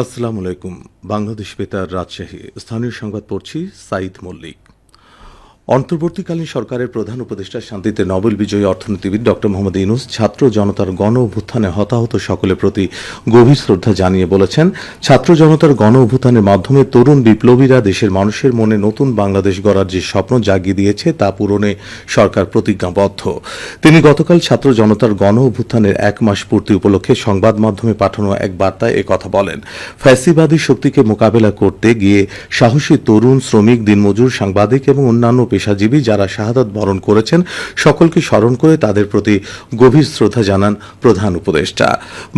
আসসালামু আলাইকুম বাংলাদেশ বেতার রাজশাহী। স্থানীয় সংবাদ পড়ছি সাইদ মল্লিক। অন্তর্বর্তীকালীন সরকারের প্রধান উপদেষ্টা শান্তিতে নোবেল বিজয়ী অর্থনীতিবিদ ডক্টর মোহাম্মদ ইনুস ছাত্র জনতার গণ অভ্যুত্থানে হতাহত সকলের প্রতি গভীর শ্রদ্ধা জানিয়ে বলেছেন, ছাত্র জনতার গণ অভ্যুত্থানের মাধ্যমে তরুণ বিপ্লবীরা দেশের মানুষের মনে নতুন বাংলাদেশ গড়ার যে স্বপ্ন জাগিয়ে দিয়েছে, তা পূরণে সরকার প্রতিজ্ঞাবদ্ধ। তিনি গতকাল ছাত্র জনতার গণ অভ্যুত্থানের এক মাস পূর্তি উপলক্ষে সংবাদ মাধ্যমে পাঠানো এক বার্তায় একথা বলেন, ফ্যাসিবাদী শক্তিকে মোকাবেলা করতে গিয়ে সাহসী তরুণ, শ্রমিক, দিনমজুর, সাংবাদিক এবং অন্যান্য পেশাজীবী যারা শাহাদত বরণ করেছেন সকলকে স্মরণ করে তাদের প্রতি গভীর শ্রদ্ধা জানান প্রধান উপদেষ্টা।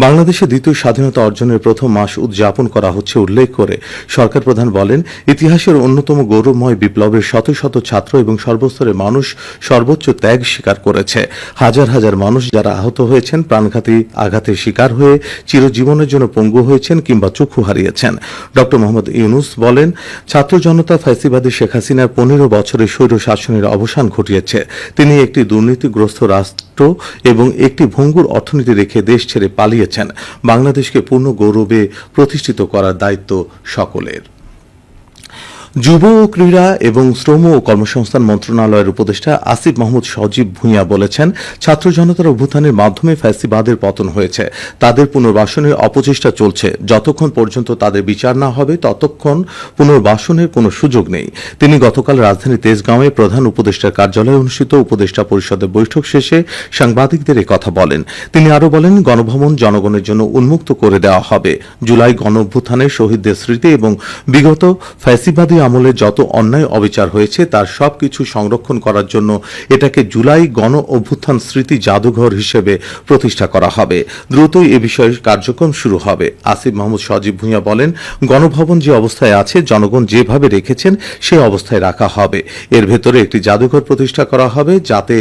বাংলাদেশে দ্বিতীয় স্বাধীনতা অর্জনের প্রথম মাস উদযাপন করা হচ্ছে উল্লেখ করে সরকার প্রধান বলেন, ইতিহাসের অন্যতম গৌরবময় বিপ্লবের শত শত ছাত্র এবং সর্বস্তরের মানুষ সর্বোচ্চ ত্যাগ স্বীকার করেছে। হাজার হাজার মানুষ যারা আহত হয়েছেন, প্রাণঘাতী আঘাতের শিকার হয়ে চিরজীবনের জন্য পঙ্গু হয়েছেন কিংবা চক্ষু হারিয়েছেন। ডক্টর মোহাম্মদ ইউনুস বলেন, ছাত্র জনতা ফ্যাসিবাদী শেখ হাসিনার পনেরো বছরের স্বৈর শাসনের অবসান ঘটিয়েছে। তিনি একটি দুর্নীতিগ্রস্ত রাষ্ট্র এবং একটি ভঙ্গুর অর্থনীতি রেখে দেশ ছেড়ে পালিয়েছেন। বাংলাদেশকে পূর্ণ গৌরবে প্রতিষ্ঠিত করার দায়িত্ব সকলের। যুব ও ক্রীড়া এবং শ্রম ও কর্মসংস্থান মন্ত্রণালয়ের উপদেষ্টা আসিফ মাহমুদ সজীব ভূঁইয়া বলেছেন, ছাত্র জনতার অভ্যুত্থানের মাধ্যমে ফ্যাসিবাদের পতন হয়েছে। তাদের পুনর্বাসনের অপচেষ্টা চলছে। যতক্ষণ পর্যন্ত তাদের বিচার না হবে, ততক্ষণ পুনর্বাসনের কোনো সুযোগ নেই। তিনি গতকাল রাজধানী তেজগাঁওয়ে প্রধান উপদেষ্টার কার্যালয়ে অনুষ্ঠিত উপদেষ্টা পরিষদের বৈঠক শেষে সাংবাদিকদের কথা বলেন। তিনি আরও বলেন, গণভবন জনগণের জন্য উন্মুক্ত করে দেওয়া হবে। জুলাই গণ অভ্যুত্থানের শহীদদের স্মৃতি এবং বিগত ফ্যাসিবাদী আমলে যত অন্যায় অবিচার হয়েছে, তার সবকিছু সংরক্ষণ করার জন্য এটাকে জুলাই গণ অভ্যুত্থান স্মৃতি জাদুঘর হিসেবে প্রতিষ্ঠা করা হবে। দ্রুতই এ বিষয়ে কার্যক্রম শুরু হবে। আসিফ মাহমুদ সজীব ভূঁইয়া বলেন, গণভবন যে অবস্থায় আছে, জনগণ যেভাবে রেখেছেন, সে অবস্থায় রাখা হবে। এর ভেতরে একটি জাদুঘর প্রতিষ্ঠা করা হবে, যাতে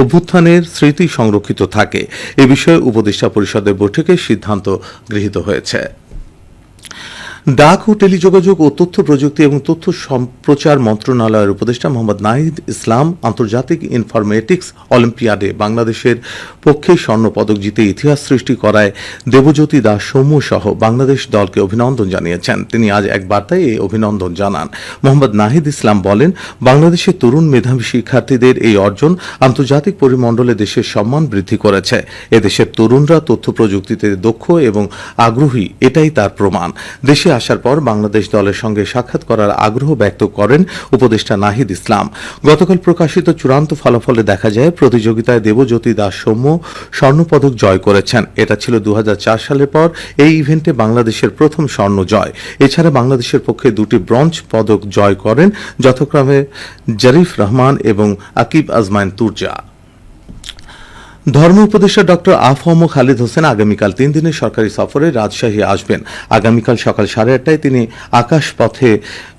অভ্যুত্থানের স্মৃতি সংরক্ষিত থাকে। এ বিষয়ে উপদেষ্টা পরিষদের বৈঠকে সিদ্ধান্ত গৃহীত হয়েছে। ডাক ও টেলিযোগাযোগ ও তথ্য প্রযুক্তি এবং তথ্য সম্প্রচার মন্ত্রণালয়ের উপদেষ্টা মোহাম্মদ নাহিদ ইসলাম আন্তর্জাতিক ইনফরমেটিক্স অলিম্পিয়াডে বাংলাদেশের পক্ষে স্বর্ণ পদক জিতে ইতিহাস সৃষ্টি করায় দেবজ্যোতি দাস সৌম্য সহ বাংলাদেশ দলকে অভিনন্দন জানিয়েছেন। তিনি আজ এক বার্তায় এই অভিনন্দন জানান। মোহাম্মদ নাহিদ ইসলাম বলেন বাংলাদেশের তরুণ মেধাবী শিক্ষার্থীদের এই অর্জন আন্তর্জাতিক পরিমণ্ডলে দেশের সম্মান বৃদ্ধি করেছে। এদেশের তরুণরা তথ্য প্রযুক্তিতে দক্ষ এবং আগ্রহী, এটাই তার প্রমাণ। দেশে আসার পর বাংলাদেশ দলের সঙ্গে সাক্ষাৎ করার আগ্রহ ব্যক্ত করেন উপদেষ্টা নাহিদ ইসলাম। গতকাল প্রকাশিত চূড়ান্ত ফলাফলে দেখা যায়, প্রতিযোগিতায় দেবজ্যোতি দাস সৌম্য স্বর্ণপদক জয় করেছেন। এটা ছিল দু হাজার চার সালের পর এই ইভেন্টে বাংলাদেশের প্রথম স্বর্ণ জয়। এছাড়া বাংলাদেশের পক্ষে দুটি ব্রঞ্জ পদক জয় করেন যথাক্রমে জারিফ রহমান এবং আকিব আজমাইন তুর্জা। ধর্ম উপদেষ্টা ডক্টর আফম খালিদ হোসেন আগামীকাল তিন দিনের সরকারি সফরে রাজশাহী আসবেন। আগামীকাল সকাল সাড়ে আটটায় তিনি আকাশপথে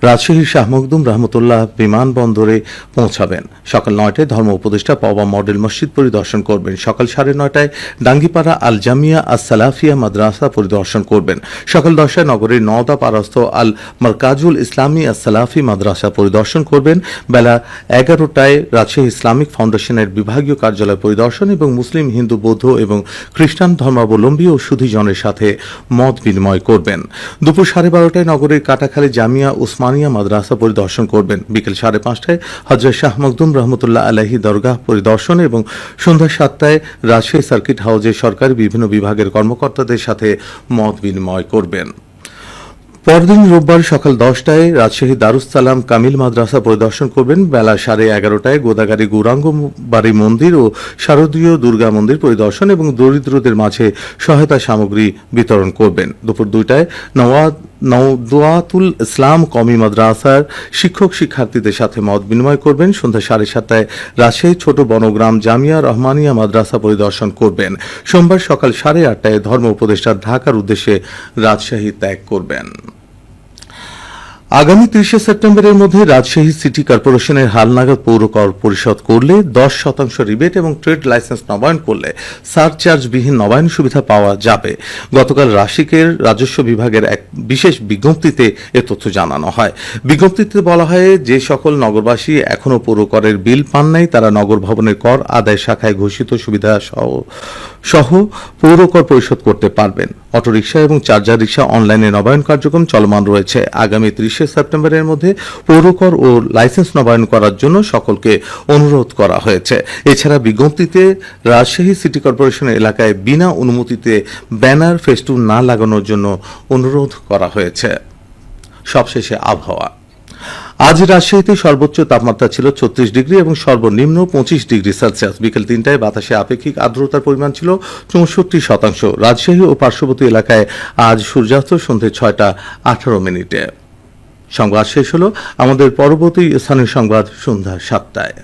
রাজশাহীর শাহ মখদুম রহমতুল্লাহ বিমানবন্দরে পৌঁছাবেন। সকাল নয়টায় ধর্ম উপদেষ্টা পবা মডেল মসজিদ পরিদর্শন করবেন। সকাল সাড়ে নয়টায় ডাঙ্গিপাড়া আল জামিয়া আস সালাফিয়া মাদ্রাসা পরিদর্শন করবেন। সকাল দশটায় নগরীর নওদা পারস্থ আল মারকাজুল ইসলামী আস সালাফি মাদ্রাসা পরিদর্শন করবেন। বেলা এগারোটায় রাজশাহী ইসলামিক ফাউন্ডেশনের বিভাগীয় কার্যালয় পরিদর্শন এবং মুসলিম, হিন্দু, বৌদ্ধ এবং খ্রিস্টান ধর্মাবলম্বী ও সুধীজনের সাথে মত বিনিময় করবেন। দুপুর সাড়ে বারোটায় নগরের কাটাখালী জামিয়া উসমানিয়া মাদ্রাসা পরিদর্শন করবেন। বিকেল সাড়ে পাঁচটায় হজরত শাহ মখদুম রহমতুল্লাহ আলাহি দরগাহ পরিদর্শন এবং সন্ধ্যা সাতটায় রাজশাহী সার্কিট হাউসে সরকারি বিভিন্ন বিভাগের কর্মকর্তাদের সাথে মত বিনিময় করবেন। পরদিন রোববার সকাল দশটায় রাজশাহী দারুসালাম কামিল মাদ্রাসা পরিদর্শন করবেন। বেলা সাড়ে এগারোটায় গোদাগাড়ি গৌরাঙ্গ বাড়ি মন্দির ও শারদীয় দুর্গা মন্দির পরিদর্শন এবং দরিদ্রদের মাঝে সহায়তা সামগ্রী বিতরণ করবেন। দুপুর দুইটায় নওয়াজ নওদোয়াতুল ইসলাম কমি মাদ্রাসার শিক্ষক শিক্ষার্থীদের সাথে মত বিনিময় করবেন। সন্ধ্যা সাড়ে সাতটায় রাজশাহী ছোট বনগ্রাম জামিয়া রহমানিয়া মাদ্রাসা পরিদর্শন করবেন। সোমবার সকাল সাড়ে আটটায় ধর্ম উপদেষ্টা ঢাকার উদ্দেশ্যে রাজশাহী ত্যাগ করবেন। আগামী তিরিশে সেপ্টেম্বরের মধ্যে রাজশাহী সিটি কর্পোরেশনের হালনাগাদ পৌর কর পরিশোধ করলে দশ শতাংশ রিবেট এবং ট্রেড লাইসেন্স নবায়ন করলে সারচার্জবিহীন নবায়ন সুবিধা পাওয়া যাবে। গতকাল রাশিকের রাজস্ব বিভাগের এক বিশেষ বিজ্ঞপ্তিতে এ তথ্য জানানো হয়। বিজ্ঞপ্তিতে বলা হয়, যে সকল নগরবাসী এখনও পৌর করের বিল পান নাই, তারা নগর ভবনের কর আদায় শাখায় ঘোষিত সুবিধা সহ সহ পৌর কর পরিশোধ করতে পারবেন। অটোরিকশা এবং চার্জার রিক্সা অনলাইনে নবায়ন কার্যক্রম চলমান রয়েছে। আগামী ত্রিশে সেপ্টেম্বরের মধ্যে পৌরকর ও লাইসেন্স নবায়ন করার জন্য সকলকে অনুরোধ করা হয়েছে। এছাড়া বিজ্ঞপ্তিতে রাজশাহী সিটি কর্পোরেশন এলাকায় বিনা অনুমতিতে ব্যানার ফেস্টুন না লাগানোর জন্য অনুরোধ করা হয়েছে। সবশেষে আবহাওয়া। আজ রাজশাহীতে সর্বোচ্চ তাপমাত্রা ছিল ছত্রিশ ডিগ্রি এবং সর্বনিম্ন পঁচিশ ডিগ্রি সেলসিয়াস। বিকেল তিনটায় বাতাসে আপেক্ষিক আর্দ্রতার পরিমাণ ছিল চৌষট্টি শতাংশ। রাজশাহী ও পার্শ্ববর্তী এলাকায় আজ সূর্যাস্ত সন্ধে ছয়টা আঠারো মিনিটে। সংবাদ শেষ হল আমাদের পরবর্তী স্থানীয় সংবাদ সন্ধ্যা সাতটায়।